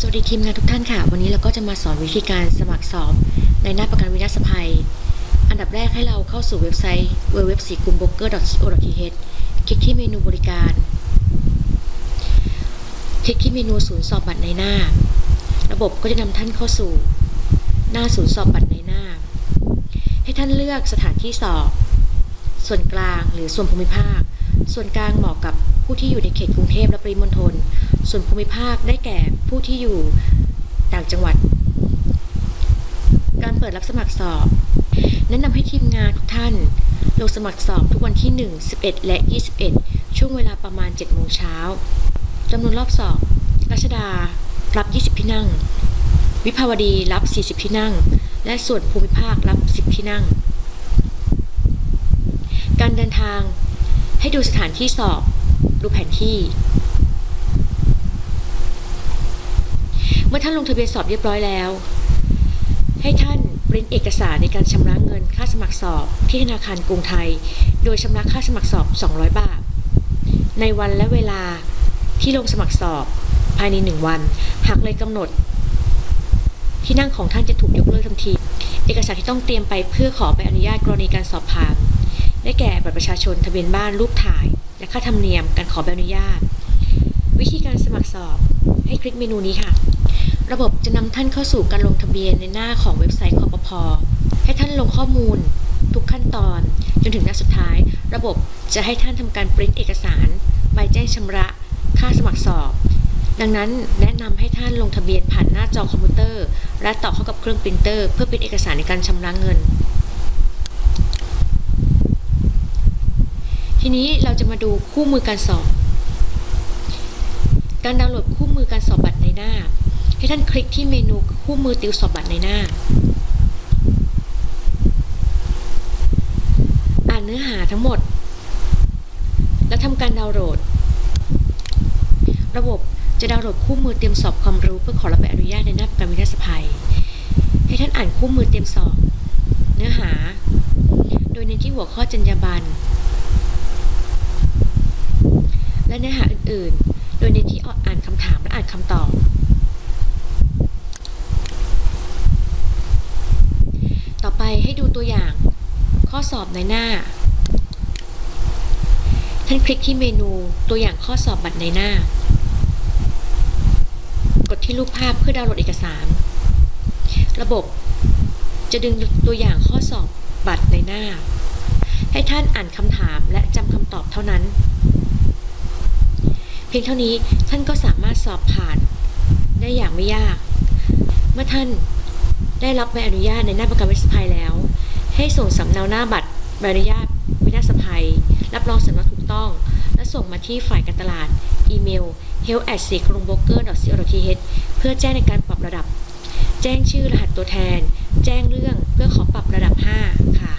สวัสดีทีมงานทุกท่านค่ะ วันนี้เราก็จะมาสอนวิธีการสมัครสอบในหน้าประกันวินาศภัย อันดับแรกให้เราเข้าสู่เว็บไซต์ www สีกุม b r o k e r o th คลิกที่เมนูบริการ คลิกที่เมนูศูนย์สอบบัตรในหน้า ระบบก็จะนำท่านเข้าสู่หน้าศูนย์สอบบัตรในหน้า ให้ท่านเลือกสถานที่สอบ ส่วนกลางหรือส่วนภูมิภาค ส่วนกลางเหมาะกับผู้ที่อยู่ในเขตกรุงเทพและปริมณฑล ส่วนภูมิภาคได้แก่ผู้ที่อยู่ต่างจังหวัด การเปิดรับสมัครสอบ แนะนำให้ทีมงานทุกท่าน ลงสมัครสอบทุกวันที่ 1 11 และ 21 ช่วงเวลาประมาณ 7 โมงเช้าจำนวนรอบสอบ รัชดา รับ 20 ที่นั่ง วิภาวดีรับ 40 ที่นั่ง และส่วนภูมิภาครับ 10 ที่นั่ง การเดินทางให้ดูสถานที่สอบ ดูแผนที่ เมื่อท่านลงทะเบียนสอบเรียบร้อยแล้ว ให้ท่านปริ้นเอกสารในการชำระเงินค่าสมัครสอบที่ธนาคารกรุงไทย โดยชำระค่าสมัครสอบ 200 บาท ในวันและเวลาที่ลงสมัครสอบภายใน 1 วัน หากเลยกำหนด ที่นั่งของท่านจะถูกยกเลิกทันที เอกสารที่ต้องเตรียมไปเพื่อขอใบอนุญาตกรณีการสอบผ่าน ได้แก่บัตรประชาชนทะเบียนบ้านรูปถ่าย และค่าธรรมเนียมการขอใบอนุญาต วิธีการสมัครสอบให้คลิกเมนูนี้ค่ะ ระบบจะนำท่านเข้าสู่การลงทะเบียนในหน้าของเว็บไซต์คอปพให้ท่านลงข้อมูล ทุกขั้นตอน จนถึงหน้าสุดท้าย ระบบจะให้ท่านทำการปริ้นเอกสาร ใบแจ้งชำระ ค่าสมัครสอบ ดังนั้นแนะนำให้ท่านลงทะเบียนผ่านหน้าจอคอมพิวเตอร์ และต่อเข้ากับเครื่องปรินเตอร์ เพื่อปริ้นเอกสารในการชำระเงิน ทีนี้เราจะมาดูคู่มือการสอบการดาวน์โหลดคู่มือการสอบบัตรในหน้า ให้ท่านคลิกที่เมนูคู่มือติวสอบบัตรในหน้า อ่านเนื้อหาทั้งหมด แล้วทำการดาวน์โหลด ระบบจะดาวน์โหลดคู่มือเตรียมสอบความรู้เพื่อขอรับใบอนุญาตในหน้าประกันวินาศภัย ให้ท่านอ่านคู่มือเตรียมสอบ เนื้อหา โดยเน้นที่หัวข้อจรรยาบรรณและเนื้อหาอื่นๆ โดยในที่อ่านคำถามและอ่านคำตอบ ต่อไป ให้ดูตัวอย่าง ข้อสอบในหน้า ท่านคลิกที่เมนูตัวอย่างข้อสอบบัตรในหน้า กดที่รูปภาพเพื่อดาวน์โหลดเอกสาร ระบบจะดึงตัวอย่างข้อสอบบัตรในหน้า ให้ท่านอ่านคำถามและจำคำตอบเท่านั้น เพียงเท่านี้ท่านก็สามารถสอบผ่าน ได้อย่างไม่ยาก เมื่อท่าน ได้รับใบอนุญาตในหน้าประกันวินาศภัยแล้ว ให้ส่งสำเนาหน้าบัตรใบอนุญาตวินาศภัย รับรองสำเนาถูกต้อง และส่งมาที่ฝ่ายการตลาด อีเมล help at s i c r o n g b r o k e r co th เพื่อแจ้งในการปรับระดับ แจ้งชื่อรหัสตัวแทน แจ้งเรื่องเพื่อขอปรับระดับ 5 ค่ะ